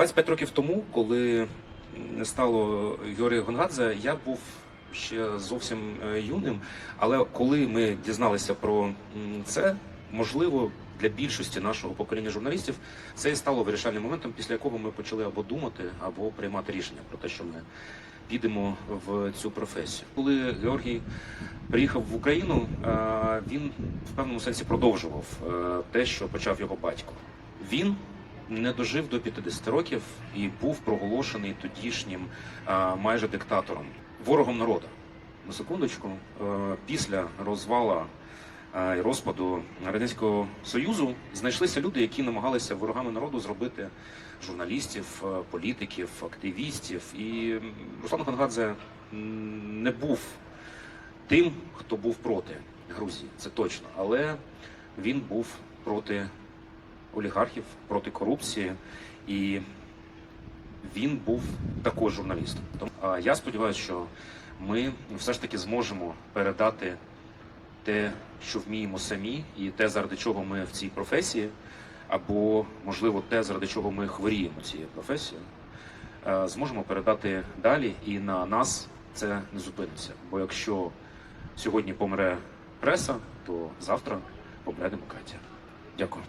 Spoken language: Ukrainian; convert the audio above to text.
25 років тому, коли не стало Георгія Гонгадзе, я був ще зовсім е, юним. Але коли ми дізналися про це, можливо, для більшості нашого покоління журналістів це і стало вирішальним моментом, після якого ми почали або думати, або приймати рішення про те, що ми підемо в цю професію. Коли Георгій приїхав в Україну, е, він в певному сенсі продовжував е, те, що почав його батько. Він не дожив до 50 років і був проголошений тодішнім е, майже диктатором, ворогом народу. На секундочку, е, після розвала е, і розпаду Радянського Союзу знайшлися люди, які намагалися ворогами народу зробити журналістів, політиків, активістів. І Руслан Хангадзе не був тим, хто був проти Грузії, це точно. Але він був проти олігархів, проти корупції, і він був також журналістом. Тому я сподіваюся, що ми все ж таки зможемо передати те, що вміємо самі, і те, заради чого ми в цій професії, або, можливо, те, заради чого ми хворіємо цією професією, е, зможемо передати далі, і на нас це не зупиниться. Бо якщо сьогодні помре преса, то завтра помре демократія. Дякую.